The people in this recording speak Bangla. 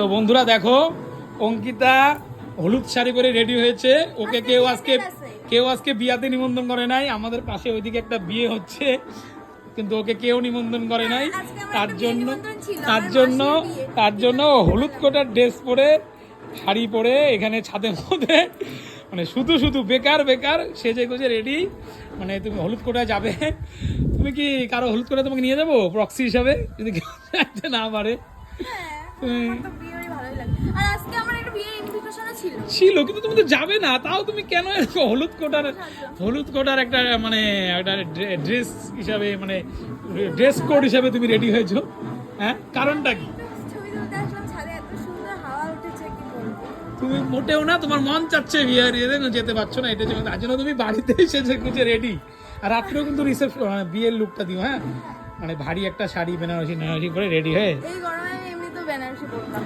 তো বন্ধুরা দেখো অঙ্কিতা হলুদ শাড়ি পরে রেডি হয়েছে। ওকে কেউ আজকে কেউ আজকে বিয়াতে নিমন্ত্রণ করে নাই। আমাদের পাশে ওইদিকে একটা বিয়ে হচ্ছে কিন্তু ওকে কেউ নিমন্ত্রণ করে নাই। তার জন্য তার জন্য তার জন্য হলুদ কোটার ড্রেস পরে শাড়ি পরে এখানে ছাদের মধ্যে। মানে শুধু শুধু বেকার বেকার সেজে গুজে রেডি মানে তুমি হলুদ কোটায় যাবে। তুমি কি কারও হলুদ কোটা তোমাকে নিয়ে যাব? প্রক্সি হিসাবে? যদি কেউ না পারে। ছিল। কিন্তু তুমি তো যাবে না তাও তুমি কেন হলুদ কোটার হলুদ কোটার একটা মানে একটা ড্রেস হিসাবে মানে ড্রেস কোড হিসাবে তুমি রেডি হয়েছো? হ্যাঁ কারণটা কি? তুমি মোটেও না তোমার মন চাচ্ছে ইয়ে যেতে পারছ না এটা জন্য তার জন্য তুমি বাড়িতে এসেছে কুচে রেডি আর রাত্রেও কিন্তু রিসেপশন বিয়ের লুকটা দিও হ্যাঁ? মানে ভারী একটা শাড়ি বেনারসি বেনারসি করে রেডি হয়ে বেনারসি পরতাম